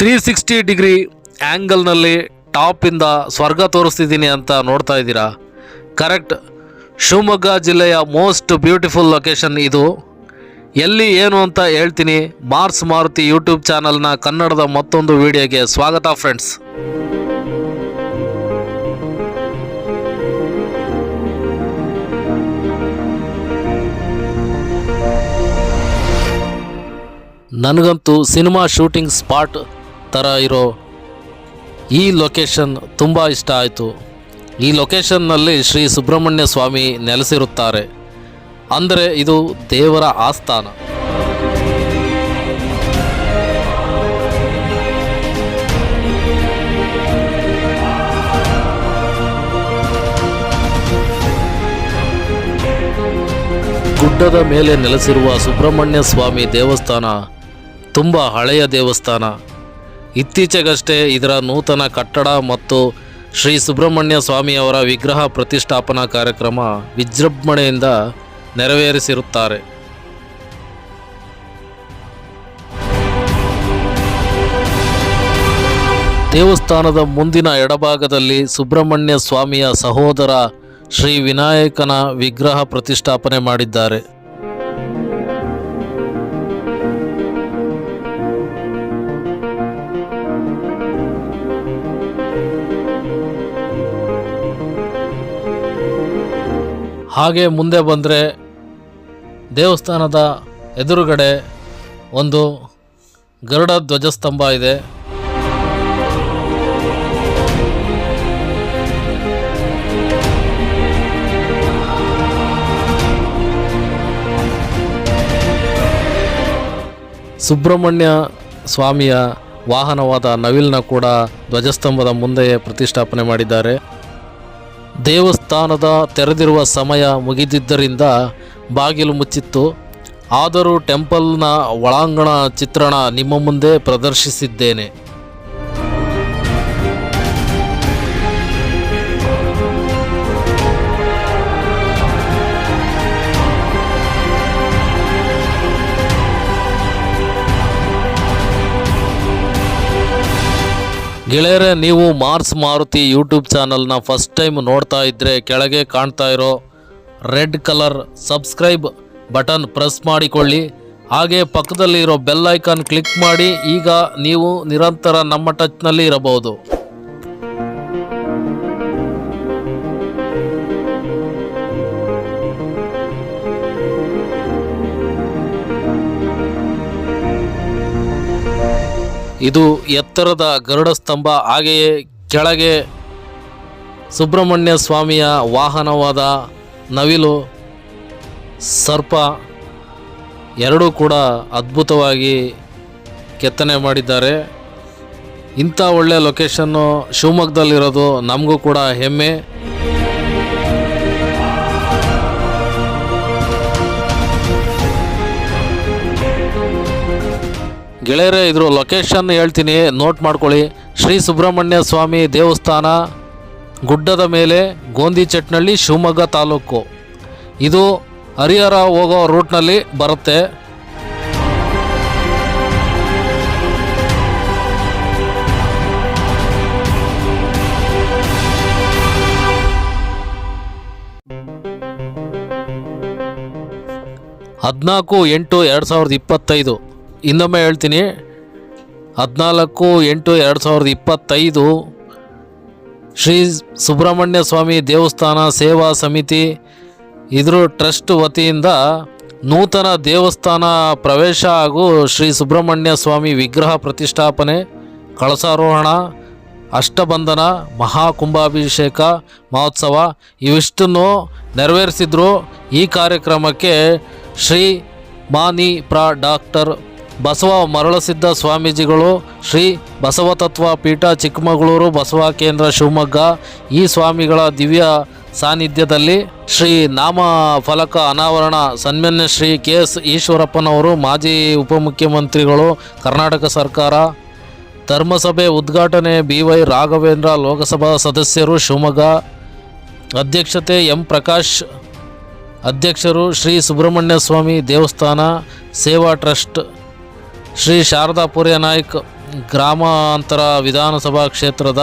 Three sixty degree ಆ್ಯಂಗಲ್ನಲ್ಲಿ ಟಾಪಿಂದ ಸ್ವರ್ಗ ತೋರಿಸ್ತಿದ್ದೀನಿ ಅಂತ ನೋಡ್ತಾ ಇದ್ದೀರಾ? ಕರೆಕ್ಟ್ ಶಿವಮೊಗ್ಗ ಜಿಲ್ಲೆಯ ಮೋಸ್ಟ್ ಬ್ಯೂಟಿಫುಲ್ ಲೊಕೇಶನ್ ಇದು. ಎಲ್ಲಿ ಏನು ಅಂತ ಹೇಳ್ತೀನಿ. ಮಾರ್ಸ್ ಮಾರುತಿ ಯೂಟ್ಯೂಬ್ ಚಾನಲ್ನ ಕನ್ನಡದ ಮತ್ತೊಂದು ವಿಡಿಯೋಗೆ ಸ್ವಾಗತ ಫ್ರೆಂಡ್ಸ್ ನನಗಂತೂ ಸಿನಿಮಾ ಶೂಟಿಂಗ್ ಸ್ಪಾಟ್ ಥರ ಇರೋ ಈ ಲೊಕೇಶನ್ ತುಂಬ ಇಷ್ಟ ಆಯಿತು. ಈ ಲೊಕೇಶನ್ನಲ್ಲಿ ಶ್ರೀ ಸುಬ್ರಹ್ಮಣ್ಯ ಸ್ವಾಮಿ ನೆಲೆಸಿರುತ್ತಾರೆ. ಅಂದರೆ ಇದು ದೇವರ ಆಸ್ಥಾನ. ಗುಡ್ಡದ ಮೇಲೆ ನೆಲೆಸಿರುವ ಸುಬ್ರಹ್ಮಣ್ಯ ಸ್ವಾಮಿ ದೇವಸ್ಥಾನ ತುಂಬ ಹಳೆಯ ದೇವಸ್ಥಾನ. ಇತ್ತೀಚೆಗಷ್ಟೇ ಇದರ ನೂತನ ಕಟ್ಟಡ ಮತ್ತು ಶ್ರೀ ಸುಬ್ರಹ್ಮಣ್ಯ ಸ್ವಾಮಿಯವರ ವಿಗ್ರಹ ಪ್ರತಿಷ್ಠಾಪನಾ ಕಾರ್ಯಕ್ರಮ ವಿಜೃಂಭಣೆಯಿಂದ ನೆರವೇರಿಸಿರುತ್ತಾರೆ. ದೇವಸ್ಥಾನದ ಮುಂದಿನ ಎಡಭಾಗದಲ್ಲಿ ಸುಬ್ರಹ್ಮಣ್ಯ ಸ್ವಾಮಿಯ ಸಹೋದರ ಶ್ರೀ ವಿನಾಯಕನ ವಿಗ್ರಹ ಪ್ರತಿಷ್ಠಾಪನೆ ಮಾಡಿದ್ದಾರೆ. ಹಾಗೆ ಮುಂದೆ ಬಂದರೆ ದೇವಸ್ಥಾನದ ಎದುರುಗಡೆ ಒಂದು ಗರುಡ ಧ್ವಜಸ್ತಂಭ ಇದೆ. ಸುಬ್ರಹ್ಮಣ್ಯ ಸ್ವಾಮಿಯ ವಾಹನವಾದ ನವಿಲ್ನ ಕೂಡ ಧ್ವಜಸ್ತಂಭದ ಮುಂದೆಯೇ ಪ್ರತಿಷ್ಠಾಪನೆ ಮಾಡಿದ್ದಾರೆ. ದೇವಸ್ಥಾನದ ತೆರೆದಿರುವ ಸಮಯ ಮುಗಿದಿದ್ದರಿಂದ ಬಾಗಿಲು ಮುಚ್ಚಿತ್ತು. ಆದರೂ ಟೆಂಪಲ್ನ ಒಳಾಂಗಣ ಚಿತ್ರಣ ನಿಮ್ಮ ಮುಂದೆ ಪ್ರದರ್ಶಿಸಿದ್ದೇನೆ. ಗೆಳೆಯರೆ, ನೀವು ಮಾರ್ಸ್ ಮಾರುತಿ ಯೂಟ್ಯೂಬ್ ಚಾನಲ್ನ ಫಸ್ಟ್ ಟೈಮ್ ನೋಡ್ತಾ ಇದ್ದರೆ ಕೆಳಗೆ ಕಾಣ್ತಾ ಇರೋ red colour subscribe button press ಮಾಡಿಕೊಳ್ಳಿ. ಹಾಗೆ ಪಕ್ಕದಲ್ಲಿರೋ ಬೆಲ್ ಐಕಾನ್ ಕ್ಲಿಕ್ ಮಾಡಿ, ಈಗ ನೀವು ನಿರಂತರ ನಮ್ಮ ಟಚ್ನಲ್ಲಿ ಇರಬಹುದು. ಇದು ಎತ್ತರದ ಗರುಡ ಸ್ತಂಭ, ಹಾಗೆಯೇ ಕೆಳಗೆ ಸುಬ್ರಹ್ಮಣ್ಯ ಸ್ವಾಮಿಯ ವಾಹನವಾದ ನವಿಲು, ಸರ್ಪ, ಎರಡೂ ಕೂಡ ಅದ್ಭುತವಾಗಿ ಕೆತ್ತನೆ ಮಾಡಿದ್ದಾರೆ. ಇಂಥ ಒಳ್ಳೆಯ ಲೊಕೇಶನ್ನು ಶಿವಮೊಗ್ಗದಲ್ಲಿರೋದು ನಮಗೂ ಕೂಡ ಹೆಮ್ಮೆ. ಗೆಳೆಯರೇ, ಇದ್ರ ಲೊಕೇಶನ್ ಹೇಳ್ತೀನಿ. ನೋಟ್ ಮಾಡ್ಕೊಳ್ಳಿ. ಶ್ರೀ ಸುಬ್ರಹ್ಮಣ್ಯ ಸ್ವಾಮಿ ದೇವಸ್ಥಾನ ಗುಡ್ಡದ ಮೇಲೆ ಗೋಂದಿ ಚಟ್ನಳ್ಳಿ, ಶಿವಮೊಗ್ಗ ತಾಲೂಕು. ಇದು ಹರಿಹರ ಹೋಗೋ ರೂಟ್ನಲ್ಲಿ ಬರುತ್ತೆ. ಹದಿನಾಲ್ಕು ಎಂಟು ಎರಡು ಸಾವಿರದ ಇಪ್ಪತ್ತೈದು. ಇನ್ನೊಮ್ಮೆ ಹೇಳ್ತೀನಿ. ಹದಿನಾಲ್ಕು ಎಂಟು ಎರಡು ಸಾವಿರದ ಇಪ್ಪತ್ತೈದು ಶ್ರೀ ಸುಬ್ರಹ್ಮಣ್ಯ ಸ್ವಾಮಿ ದೇವಸ್ಥಾನ ಸೇವಾ ಸಮಿತಿ ಇದ್ರ ಟ್ರಸ್ಟ್ ವತಿಯಿಂದ ನೂತನ ದೇವಸ್ಥಾನ ಪ್ರವೇಶ ಹಾಗೂ ಶ್ರೀ ಸುಬ್ರಹ್ಮಣ್ಯ ಸ್ವಾಮಿ ವಿಗ್ರಹ ಪ್ರತಿಷ್ಠಾಪನೆ, ಕಳಸಾರೋಹಣ, ಅಷ್ಟಬಂಧನ ಮಹಾಕುಂಭಾಭಿಷೇಕ ಮಹೋತ್ಸವ ಇವಿಷ್ಟನ್ನು ನೆರವೇರಿಸಿದ್ರು ಈ ಕಾರ್ಯಕ್ರಮಕ್ಕೆ ಶ್ರೀ ಮಾನಿ ಪ್ರಾ ಡಾಕ್ಟರ್ ಬಸವ ಮರಳಸಿದ್ದ ಸ್ವಾಮೀಜಿಗಳು ಶ್ರೀ ಬಸವತತ್ವ ಪೀಠ ಚಿಕ್ಕಮಗಳೂರು, ಬಸವ ಕೇಂದ್ರ ಶಿವಮೊಗ್ಗ. ಈ ಸ್ವಾಮಿಗಳ ದಿವ್ಯ ಸಾನ್ನಿಧ್ಯದಲ್ಲಿ ಶ್ರೀ ನಾಮ ಫಲಕ ಅನಾವರಣ ಸನ್ಮಾನ್ಯ ಶ್ರೀ ಕೆ ಎಸ್ ಈಶ್ವರಪ್ಪನವರು, ಮಾಜಿ ಉಪಮುಖ್ಯಮಂತ್ರಿಗಳು, ಕರ್ನಾಟಕ ಸರ್ಕಾರ, ಧರ್ಮಸಭೆ ಉದ್ಘಾಟನೆ ಬಿ ವೈ ರಾಘವೇಂದ್ರ ಲೋಕಸಭಾ ಸದಸ್ಯರು, ಶಿವಮೊಗ್ಗ. ಅಧ್ಯಕ್ಷತೆ ಎಂ. ಪ್ರಕಾಶ್, ಅಧ್ಯಕ್ಷರು ಶ್ರೀ ಸುಬ್ರಹ್ಮಣ್ಯ ಸ್ವಾಮಿ ದೇವಸ್ಥಾನ, ಸೇವಾ ಟ್ರಸ್ಟ್ ಶ್ರೀ ಶಾರದಾ ಪುರ್ಯ ನಾಯ್ಕ್ ಗ್ರಾಮಾಂತರ ವಿಧಾನಸಭಾ ಕ್ಷೇತ್ರದ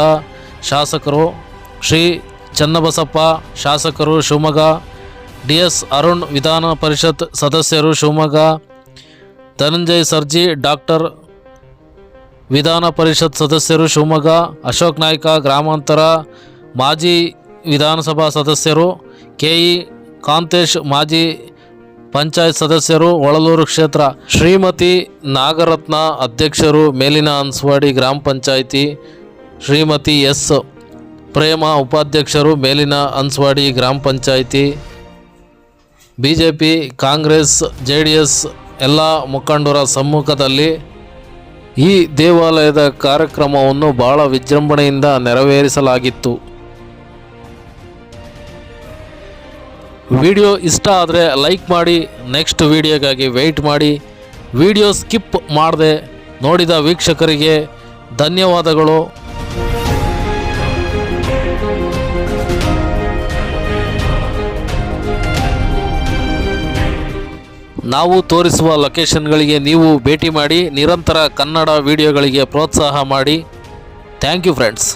ಶಾಸಕರು ಶ್ರೀ ಚನ್ನಬಸಪ್ಪ, ಶಾಸಕರು ಶಿವಮೊಗ್ಗ ಡಿ ಎಸ್ ಅರುಣ್ ವಿಧಾನ ಪರಿಷತ್ ಸದಸ್ಯರು ಶಿವಮೊಗ್ಗ, ಧನಂಜಯ್ ಸರ್ಜಿ, ಡಾಕ್ಟರ್ ವಿಧಾನ ಪರಿಷತ್ ಸದಸ್ಯರು ಶಿವಮೊಗ್ಗ, ಅಶೋಕ್ ನಾಯ್ಕ ಗ್ರಾಮಾಂತರ, ಮಾಜಿ ವಿಧಾನಸಭಾ ಸದಸ್ಯರು ಕೆ ಇ ಕಾಂತೇಶ್, ಮಾಜಿ ಪಂಚಾಯತ್ ಸದಸ್ಯರು ಒಳಲೂರು ಕ್ಷೇತ್ರ. ಶ್ರೀಮತಿ ನಾಗರತ್ನ ಅಧ್ಯಕ್ಷರು ಮೇಲಿನ ಅನ್ಸ್ವಾಡಿ ಗ್ರಾಮ ಪಂಚಾಯಿತಿ. ಶ್ರೀಮತಿ ಎಸ್. ಪ್ರೇಮ ಉಪಾಧ್ಯಕ್ಷರು ಮೇಲಿನ ಅನ್ಸ್ವಾಡಿ ಗ್ರಾಮ panchayat. B J P Congress J D S ಎಲ್ಲ ಮುಖಂಡರ ಸಮ್ಮುಖದಲ್ಲಿ ಈ ದೇವಾಲಯದ ಕಾರ್ಯಕ್ರಮವನ್ನು ಬಹಳ ವಿಜೃಂಭಣೆಯಿಂದ ನೆರವೇರಿಸಲಾಗಿತ್ತು. ವಿಡಿಯೋ ಇಷ್ಟ ಆದರೆ ಲೈಕ್ ಮಾಡಿ ನೆಕ್ಸ್ಟ್ ವಿಡಿಯೋಗಾಗಿ ವೆಯ್ಟ್ ಮಾಡಿ. ವಿಡಿಯೋ ಸ್ಕಿಪ್ ಮಾಡದೆ ನೋಡಿದ ವೀಕ್ಷಕರಿಗೆ ಧನ್ಯವಾದಗಳು. ನಾವು ತೋರಿಸುವ ಲೊಕೇಶನ್ಗಳಿಗೆ ನೀವು ಭೇಟಿ ಮಾಡಿ, ನಿರಂತರ ಕನ್ನಡ ವಿಡಿಯೋಗಳಿಗೆ ಪ್ರೋತ್ಸಾಹ ಮಾಡಿ. Thank you friends